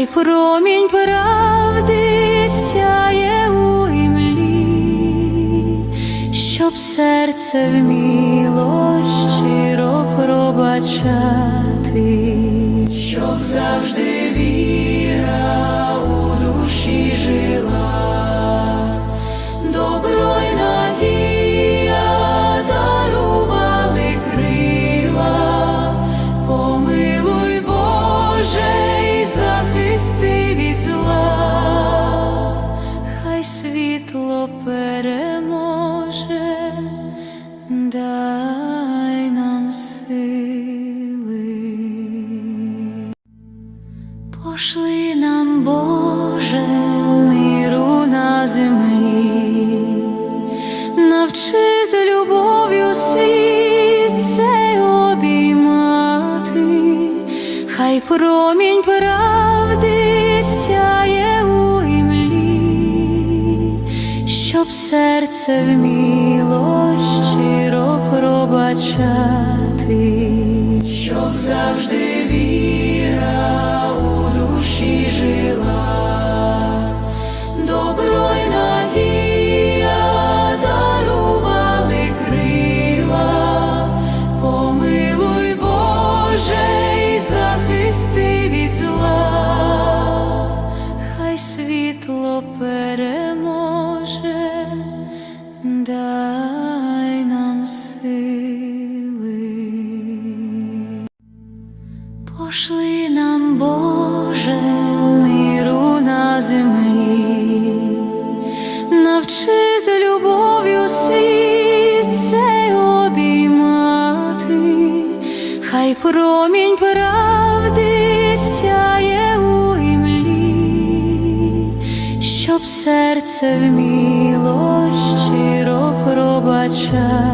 хай промінь правди сяє у імлі, щоб серце вміло щиро пробачати, щоб завжди переможе, дай нам сили. Пошли нам, Боже, миру на землі, навчи з любов'ю світ цей обіймати, хай промінь правди сяє серце вміло щиро пробачати, Пошли нам, Боже, миру на землі, навчи з любов'ю світ цей обіймати, хай промінь правди сяє у імлі, щоб серце вміло щиро пробачати.